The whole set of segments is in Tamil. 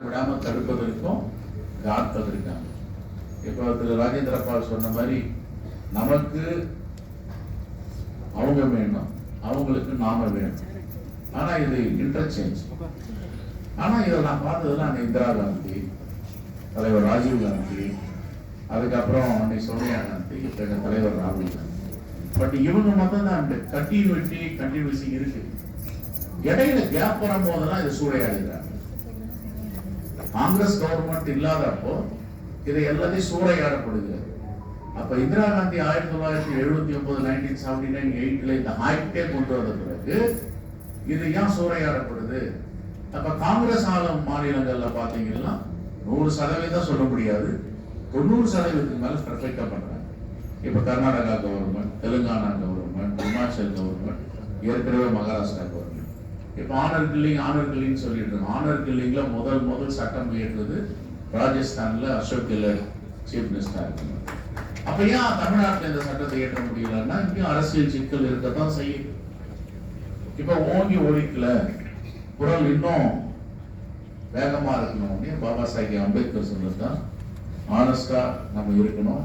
விடாம தடுப்பதற்கும் இந்த இருக்காங்க இப்போ திரு ராஜேந்திர பால் சொன்ன மாதிரி நமக்கு அவங்க வேணும். அவங்களுக்கு நாம வேணும். ஆனா இது இன்டர்சேஞ்ச் ஆனா இதை நான் பார்த்ததுன்னா அன்னை இந்திரா காந்தி தலைவர் ராஜீவ் காந்தி அதுக்கப்புறம் அன்னை சோனியா காந்தி எங்க தலைவர் ராகுல் காந்தி. பட் இவங்க மட்டும் தான் அந்த கண்டினியூட்டி கண்டினியூசி இருக்கு. இடையில கேப் வரும் போதெல்லாம் இது சூறையாடுகிறாங்க. காங்கிரஸ் கவர்மெண்ட் இல்லாதப்போ இதை எல்லாத்தையும் சூறையாடப்படுகிறது. அப்ப இந்திரா காந்தி ஆயிரத்தி தொள்ளாயிரத்தி எழுபத்தி ஒன்பது நைன்டீன் செவன்டி நைன் எயிட்ல இந்த ஆக்டே கொண்டு வந்த பிறகு இது ஏன் சூறையாடப்படுது? அப்ப காங்கிரஸ் ஆளும் மாநிலங்கள்ல பாத்தீங்கன்னா நூறு சதவீதம் சொல்ல முடியாது. தொண்ணூறு சதவீதத்துக்கு மேல பெர்ஃபெக்டா பண்றாங்க. இப்ப Karnataka government Telangana government Himachal government ஏற்கனவே மகாராஷ்டிரா கவர்மெண்ட் இப்போ ஆனர் கில்லிங் ஆனர் கில்லிங் சொல்லிட்டு இருக்கோம் ஆனர் கில்லிங்ல முதல் முதல் சட்டம் இயற்றது ராஜஸ்தான்ல அசோக் கெலர் சீஃப் மினிஸ்டரா இருக்காங்க அப்ப ஏன் தமிழ்நாட்டில் இந்த சட்டத்தை இயற்ற முடியலன்னா இங்கேயும் அரசியல் சிக்கல் இருக்கத்தான் செய்யும். இப்ப ஓங்கி ஒழிக்கல குரல் இன்னும் வேகமா இருக்கணும்னு பாபா சாஹி அம்பேத்கர் சொன்னதுதான் ஆனஸ்டா நம்ம இருக்கணும்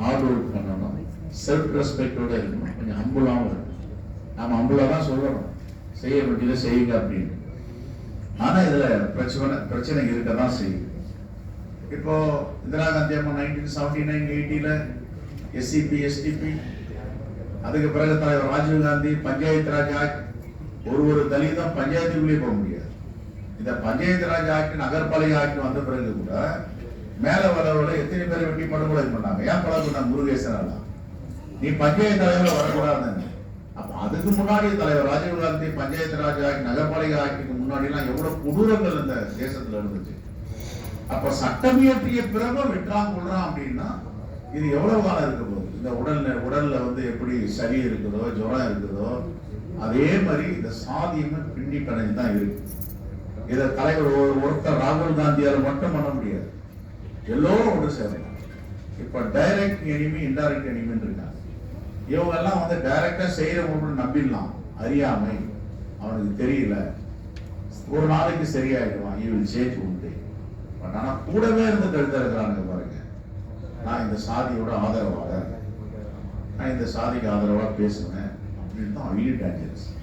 ஹார்ட் ஒர்க் பண்ணணும் செல்ஃப் ரெஸ்பெக்டோட இருக்கணும். கொஞ்சம் ஹம்புளாவும் இருக்கணும். நம்ம அம்புலாக தான் சொல்லணும். செய்ய வேண்டியதை செய்யுங்க அப்படின்னு. ஆனா இதுல பிரச்சனை பிரச்சனை இருக்க தான் செய்யும். இப்போ இந்திரா காந்தி அம்மா நைன்டீன் செவன்டி நைன் எயிட்டில எஸ்சிபி எஸ்டிபி அதுக்கு பிறகு தலைவர் ராஜீவ் காந்தி பஞ்சாயத்து ராஜ் ஆக்ட் ஒரு ஒரு தலிதம் பஞ்சாயத்துக்குள்ளேயே போக முடியாது. இந்த பஞ்சாயத்து ராஜ் ஆக்ட் நகர்பாலிகை ஆக்ட் வந்த பிறகு கூட மேல வரவுல எத்தனை பேர் வெட்டி படுகொலை பண்ணாங்க? ஏன் கொலை பண்ணாங்க முருகேசன் நீ பஞ்சாயத்து தலைவர் வரக்கூடாதுன்னு. அதுக்கு முன்னாடி தலைவர் ராஜீவ் காந்தி பஞ்சாயத்து ராஜ் ஆக்ட் நகர்பாலிகா ஆக்டுக்கு முன்னாடி எல்லாம் எவ்வளவு கொடூரங்கள் இந்த தேசத்துல இருந்துச்சு. அப்ப சட்டம் இயற்றிய பிறகு வெட்டுறான் கொள்றான் அப்படின்னா இது எவ்வளவு காலம் இருக்க போகுது? இந்த உடல் உடல்ல வந்து எப்படி சளி இருக்குதோ ஜுரம் இருக்குதோ அதே மாதிரி இந்த சாதியமே பின்னி தான் இருக்கு. இதை தலைவர் ஒரு- ஒருத்தர் ராகுல் காந்தியால் மட்டும் பண்ண முடியாது. எல்லோரும் ஒன்று சேரணும். இப்ப டைரக்ட் எனிமி இன்டைரக்ட் எனிமின்னு இருக்காங்க. இவங்கெல்லாம் வந்து டைரக்டா செய்யறவங்க நம்பிடலாம். அறியாமை. அவனுக்கு தெரியல. ஒரு நாளைக்கு சரியாயிடுவான். யூ சேஞ்ச் உண்டு. பட் ஆனா கூடவே இருந்து தடுத்து பாருங்க. நான் இந்த சாதியோட ஆதரவாளர். நான் இந்த சாதிக்கு ஆதரவா பேசுவேன். அப்படின்னு தான் really டேஞ்சரஸ்